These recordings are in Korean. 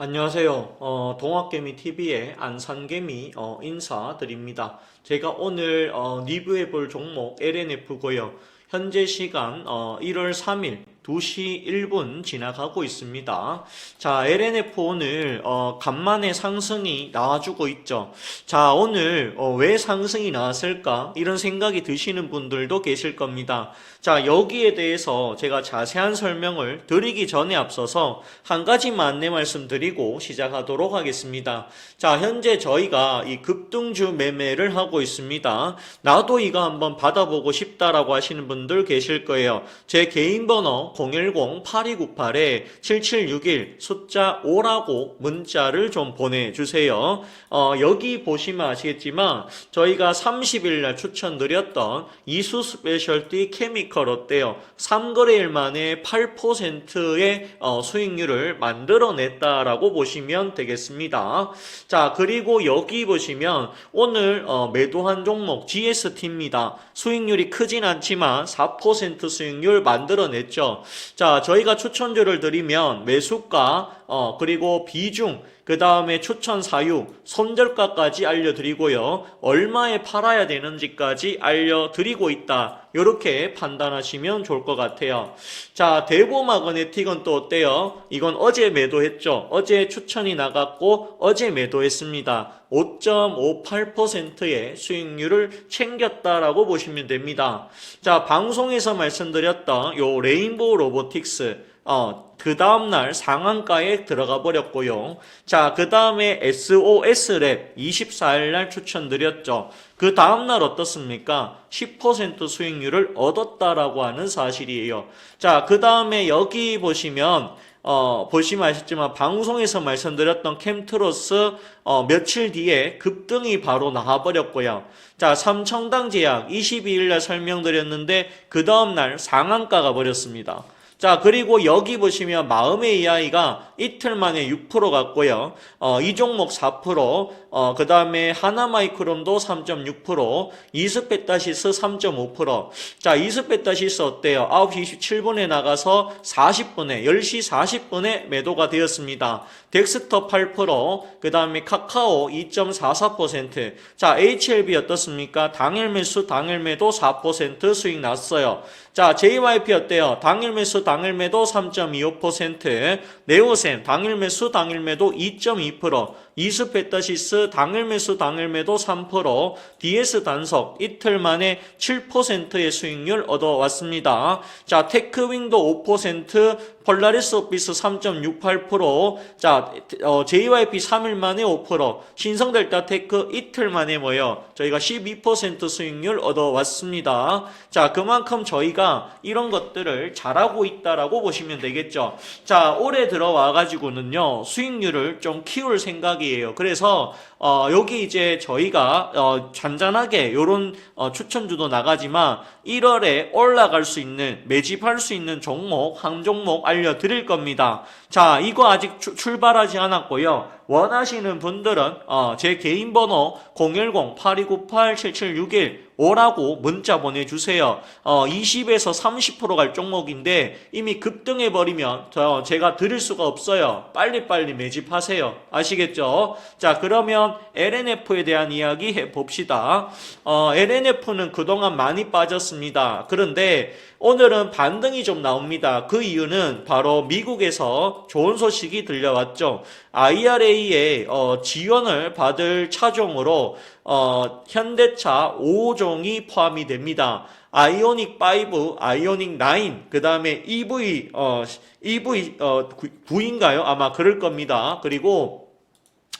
안녕하세요. 어, 동학개미 TV의 안산개미 어, 인사드립니다. 제가 오늘 어, 리뷰해 볼 종목 LNF고요. 현재 시간 어, 1월 3일 2시 1분 지나가고 있습니다. 자, LNF 오늘 어, 간만에 상승이 나와주고 있죠. 자, 오늘 어, 왜 상승이 나왔을까? 이런 생각이 드시는 분들도 계실 겁니다. 자, 여기에 대해서 제가 자세한 설명을 드리기 전에 앞서서 한 가지만 안내 말씀드리고 시작하도록 하겠습니다. 자, 현재 저희가 이 급등주 매매를 하고 있습니다. 나도 이거 한번 받아보고 싶다라고 하시는 분들 계실 거예요. 제 개인 번호 010-8298-7761 숫자 5라고 문자를 좀 보내주세요. 어, 여기 보시면 아시겠지만 저희가 30일 날 추천드렸던 이수 스페셜티 케미컬 어때요? 3거래일 만에 8%의 어, 수익률을 만들어냈다라고 보시면 되겠습니다. 자, 그리고 여기 보시면 오늘 어, 매도한 종목 GST입니다. 수익률이 크진 않지만 4% 수익률 만들어냈죠. 자, 저희가 추천주를 드리면 매수가 어, 그리고 비중 그 다음에 추천 사유, 손절가까지 알려드리고요. 얼마에 팔아야 되는지까지 알려드리고 있다. 이렇게 판단하시면 좋을 것 같아요. 자, 대보 마그네틱은 또 어때요? 이건 어제 매도했죠. 어제 추천이 나갔고 어제 매도했습니다. 5.58%의 수익률을 챙겼다라고 보시면 됩니다. 자, 방송에서 말씀드렸던 요 레인보우 로보틱스 어, 그 다음날 상한가에 들어가 버렸고요. 자, 그 다음에 SOS랩 24일날 추천드렸죠. 그 다음날 어떻습니까? 10% 수익률을 얻었다라고 하는 사실이에요. 자, 그 다음에 여기 보시면 어, 보시면 아시지만 방송에서 말씀드렸던 캠트로스 어, 며칠 뒤에 급등이 바로 나와버렸고요. 자, 삼청당 제약 22일날 설명드렸는데 그 다음날 상한가가 버렸습니다. 자, 그리고 여기 보시면 마음의 이야기가 이틀 만에 6% 갔고요. 어, 이 종목 4%, 어, 그 다음에 하나마이크론도 3.6%, 이스페타시스 3.5%. 자, 이스페타시스 어때요? 9시 27분에 나가서 40분에, 10시 40분에 매도가 되었습니다. 덱스터 8%, 그 다음에 카카오 2.44%. 자, HLB 어떻습니까? 당일 매수, 당일 매도 4% 수익 났어요. 자, JYP 어때요? 당일 매수, 당일 매도 3.25%, 네오셈 당일 매수, 당일 매도 2.2%, 이스페타시스 당일 매수, 당일 매도 3%, DS 단속 이틀 만에 7%의 수익률 얻어왔습니다. 자, 테크윙도 5%, 폴라리스 오피스 3.68%, 자, 어, JYP 3일 만에 5%, 신성 델타 테크 이틀 만에 뭐요? 저희가 12% 수익률 얻어왔습니다. 자, 그만큼 저희가 이런 것들을 잘하고 있다라고 보시면 되겠죠. 자, 올해 들어와 가지고는요, 수익률을 좀 키울 생각이에요. 그래서 어, 여기 이제 저희가 어, 잔잔하게 요런 어, 추천주도 나가지만 1월에 올라갈 수 있는 매집할 수 있는 종목 한 종목 알려드릴 겁니다. 자, 이거 아직 주- 출발하지 않았고요. 원하시는 분들은 어, 제 개인 번호 010-8298-7761 오라고 문자 보내주세요. 어, 20에서 30%갈 종목인데 이미 급등해버리면 저 제가 드릴 수가 없어요. 빨리빨리 매집하세요. 아시겠죠? 자, 그러면 LNF에 대한 이야기 해봅시다. 어, LNF는 그동안 많이 빠졌습니다. 그런데 오늘은 반등이 좀 나옵니다. 그 이유는 바로 미국에서 좋은 소식이 들려왔죠. IRA에 어, 지원을 받을 차종으로 어, 현대차 5종이 포함이 됩니다. 아이오닉 5, 아이오닉 9, 그 다음에 EV, 어, EV, 어, 9인가요? 아마 그럴 겁니다. 그리고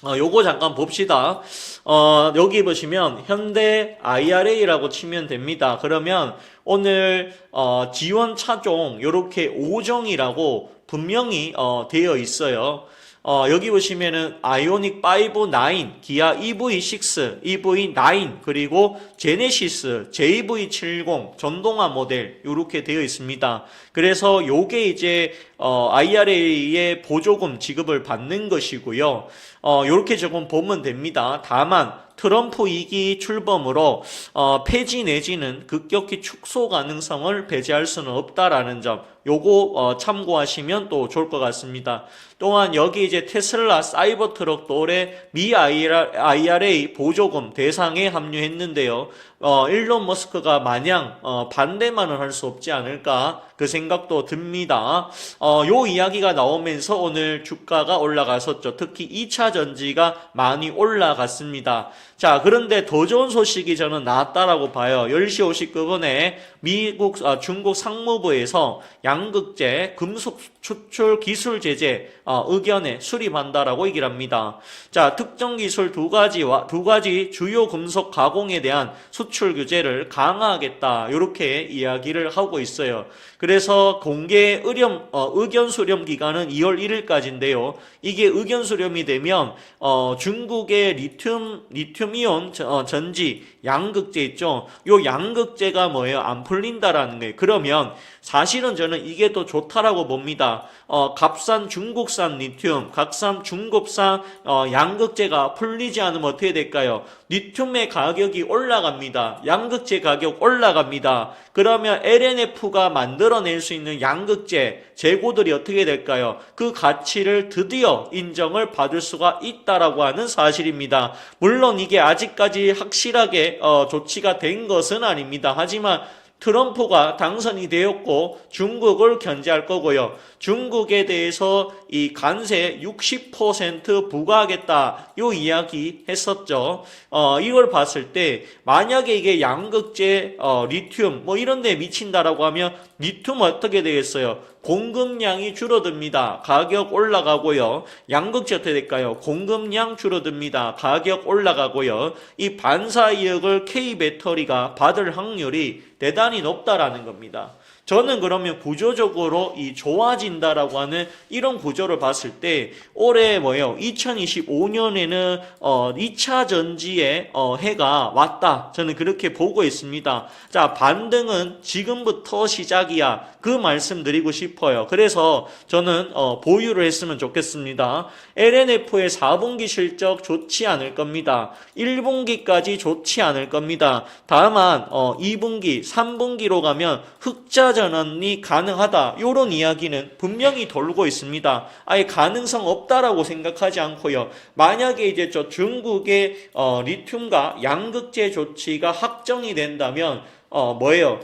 어, 요거 잠깐 봅시다. 어, 여기 보시면 현대 IRA라고 치면 됩니다. 그러면 오늘 어, 지원 차종 요렇게 5종이라고 분명히 어, 되어 있어요. 어, 여기 보시면은 아이오닉 5, 9, 기아 EV6, EV9 그리고 제네시스, JV70 전동화 모델 이렇게 되어 있습니다. 그래서 요게 이제 어, IRA의 보조금 지급을 받는 것이고요. 어, 요렇게 조금 보면 됩니다. 다만 트럼프 2기 출범으로 어, 폐지 내지는 급격히 축소 가능성을 배제할 수는 없다라는 점 요거 어, 참고하시면 또 좋을 것 같습니다. 또한 여기 이제 테슬라 사이버 트럭도 올해 미 IRA 보조금 대상에 합류했는데요. 어, 일론 머스크가 마냥 어, 반대만은 할 수 없지 않을까 그 생각도 듭니다. 어, 요 이야기가 나오면서 오늘 주가가 올라갔었죠. 특히 2차 전지가 많이 올라갔습니다. 자, 그런데 더 좋은 소식이 저는 나왔다라고 봐요. 10시 59분에 미국, 아, 중국 상무부에서 양극재 금속 추출 기술 제재 어, 의견에 수립한다라고 얘기를 합니다. 자, 특정 기술 두 가지와 두 가지 주요 금속 가공에 대한 수출 규제를 강화하겠다. 이렇게 이야기를 하고 있어요. 그래서 공개 의렴, 어, 의견 수렴 기간은 2월 1일까지인데요. 이게 의견 수렴이 되면 어, 중국의 리튬 리튬 이온 전- 어, 전지 양극재 있죠. 요 양극재가 뭐예요? 안 풀린다라는 거예요. 그러면 사실은 저는 이게 더 좋다라고 봅니다. 어, 값싼 중국산 리튬, 값싼 중국산 어, 양극재가 풀리지 않으면 어떻게 될까요? 리튬의 가격이 올라갑니다. 양극재 가격 올라갑니다. 그러면 LNF가 만들어 낼 수 있는 양극재 재고들이 어떻게 될까요? 그 가치를 드디어 인정을 받을 수가 있다라고 하는 사실입니다. 물론 이게 아직까지 확실하게 어, 조치가 된 것은 아닙니다. 하지만 트럼프가 당선이 되었고 중국을 견제할 거고요. 중국에 대해서 이 관세 60% 부과하겠다. 요 이야기 했었죠. 어, 이걸 봤을 때 만약에 이게 양극재, 어, 리튬 뭐 이런 데 미친다라고 하면 리튬 어떻게 되겠어요? 공급량이 줄어듭니다. 가격 올라가고요. 양극재 어떻게 될까요? 공급량 줄어듭니다. 가격 올라가고요. 이 반사 이익을 K 배터리가 받을 확률이 대단히 높다라는 겁니다. 저는 그러면 구조적으로 이 좋아진다라고 하는 이런 구조를 봤을 때 올해 뭐예요? 2025년에는 어 2차 전지의 어 해가 왔다. 저는 그렇게 보고 있습니다. 자, 반등은 지금부터 시작이야. 그 말씀 드리고 싶어요. 그래서 저는 어 보유를 했으면 좋겠습니다. LNF의 4분기 실적 좋지 않을 겁니다. 1분기까지 좋지 않을 겁니다. 다만 어 2분기, 3분기로 가면 흑자 전환이 가능하다. 이런 이야기는 분명히 돌고 있습니다. 아예 가능성 없다라고 생각하지 않고요. 만약에 이제 저 중국의 어, 리튬과 양극재 조치가 확정이 된다면 어 뭐예요?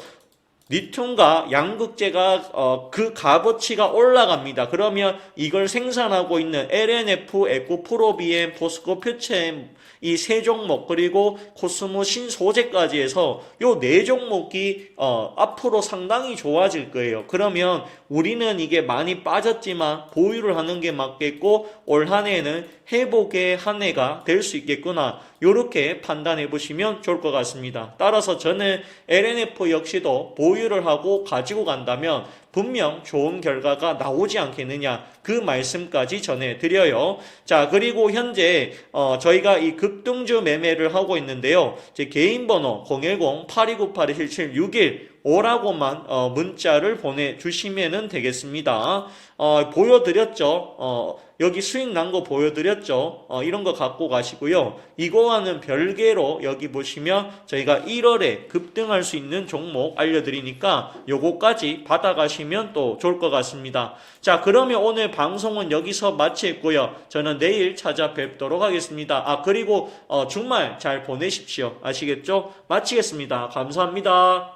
리튬과 양극재가 어, 그 값어치가 올라갑니다. 그러면 이걸 생산하고 있는 LNF, 에코 프로비엠, 포스코 퓨체엠 이 세 종목 그리고 코스모 신소재까지 해서 요 네 종목이 어, 앞으로 상당히 좋아질 거예요. 그러면 우리는 이게 많이 빠졌지만 보유를 하는 게 맞겠고 올 한 해는 회복의 한 해가 될 수 있겠구나. 요렇게 판단해 보시면 좋을 것 같습니다. 따라서 저는 LNF 역시도 보유를 하고 가지고 간다면 분명 좋은 결과가 나오지 않겠느냐 그 말씀까지 전해드려요. 자 그리고 현재 어, 저희가 이 급등주 매매를 하고 있는데요. 제 개인 번호 010-8298-7761 오라고만 어, 문자를 보내주시면 되겠습니다. 어, 보여드렸죠. 어, 여기 수익 난 거 보여드렸죠. 어, 이런 거 갖고 가시고요. 이거와는 별개로 여기 보시면 저희가 1월에 급등할 수 있는 종목 알려드리니까 요거까지 받아가시 면 또 좋을 것 같습니다. 자, 그러면 오늘 방송은 여기서 마치겠고요. 저는 내일 찾아뵙도록 하겠습니다. 아, 그리고 어, 주말 잘 보내십시오. 아시겠죠? 마치겠습니다. 감사합니다.